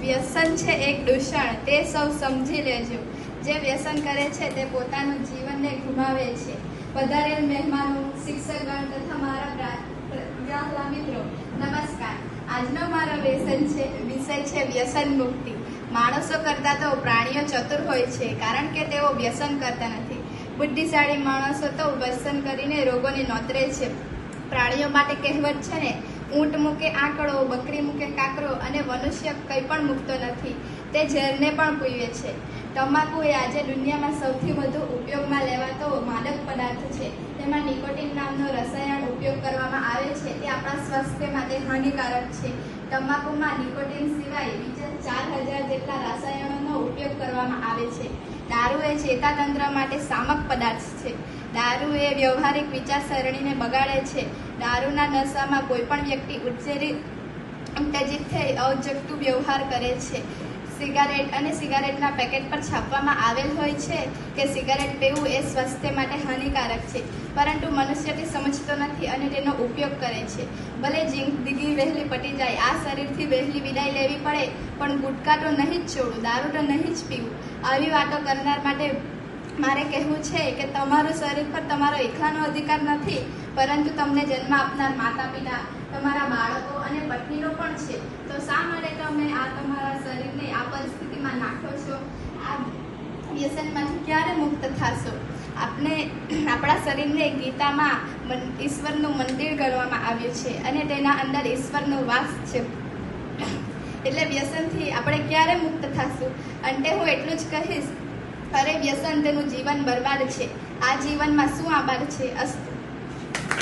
વ્યસન છે એક દૂષણ, તે સૌ સમજી લેજો. જે વ્યસન કરે છે તે પોતાનું જીવનને ગુમાવે છે. વધારેલ મહેમાનો, શિક્ષકગણ તથા મારા પ્રા- મિત્રો, નમસ્કાર. આજનો મારો વ્યસન છે, વિષય છે વ્યસન મુક્તિ. માણસો કરતાં તો પ્રાણીઓ ચતુર હોય છે, કારણ કે તેઓ વ્યસન કરતા નથી. બુદ્ધિશાળી માણસો તો વ્યસન કરીને રોગોને નોતરે છે. પ્રાણીઓ માટે કહેવત છે ને, ઊંટ મૂકે, આંકડો, બકરી અને મનુષ્ય કંઈ પણ મૂકતો નથી, તે ઝેરને પણ પીવે છે. તમાકુ એ આજે દુનિયામાં સૌથી વધુ ઉપયોગમાં લેવાતો માદક પદાર્થ છે. તેમાં નિકોટિન નામનો રસાયણ ઉપયોગ કરવામાં આવે છે. તે આપણા સ્વાસ્થ્ય માટે હાનિકારક છે. તમાકુમાં નિકોટિન સિવાય બીજા ચાર હજાર જેટલા રસાયણોનો ઉપયોગ કરવામાં આવે છે. દારૂ એ ચેતાતંત્ર માટે સામક પદાર્થ છે. દારૂ એ વ્યવહારિક વિચારસરણીને બગાડે છે. દારૂના નશામાં કોઈપણ વ્યક્તિ ઉત્તેજિત ઉત્તેજિત થઈ અવજગતું વ્યવહાર કરે છે. સિગારેટ અને સિગારેટના પેકેટ પર છાપવામાં આવેલ હોય છે કે સિગારેટ પીવું એ સ્વાસ્થ્ય માટે હાનિકારક છે, પરંતુ મનુષ્ય તે સમજતો નથી અને તેનો ઉપયોગ કરે છે. ભલે જિંદગી વહેલી પટી જાય, આ શરીરથી વહેલી વિદાય લેવી પડે, પણ ગુટકા તો નહીં જ છોડવું દારૂ તો નહીં જ પીવું. આવી વાતો કરનાર માટે મારે કહેવું છે કે તમારું શરીર પર તમારો એકલાનો અધિકાર નથી, પરંતુ તમને જન્મ આપનાર માતા પિતા તમારા બાળકો અને પત્નીનો પણ છે, તો શા માટે તમે આ તમારા શરીરને આ પરિસ્થિતિમાં નાખો છો? આ વ્યસનમાંથી ક્યારે મુક્ત થશો? આપણે આપણા શરીરને ગીતામાં ઈશ્વરનું મંદિર ગણવામાં આવ્યું છે અને તેના અંદર ઈશ્વરનો વાસ છે. એટલે વ્યસનથી આપણે ક્યારે મુક્ત થશું? અંતે હું એટલું જ કહીશ, અરે વ્યસન તેનું જીવન બરબાદ છે. આ જીવનમાં શું આભાર છે? અસ્તુ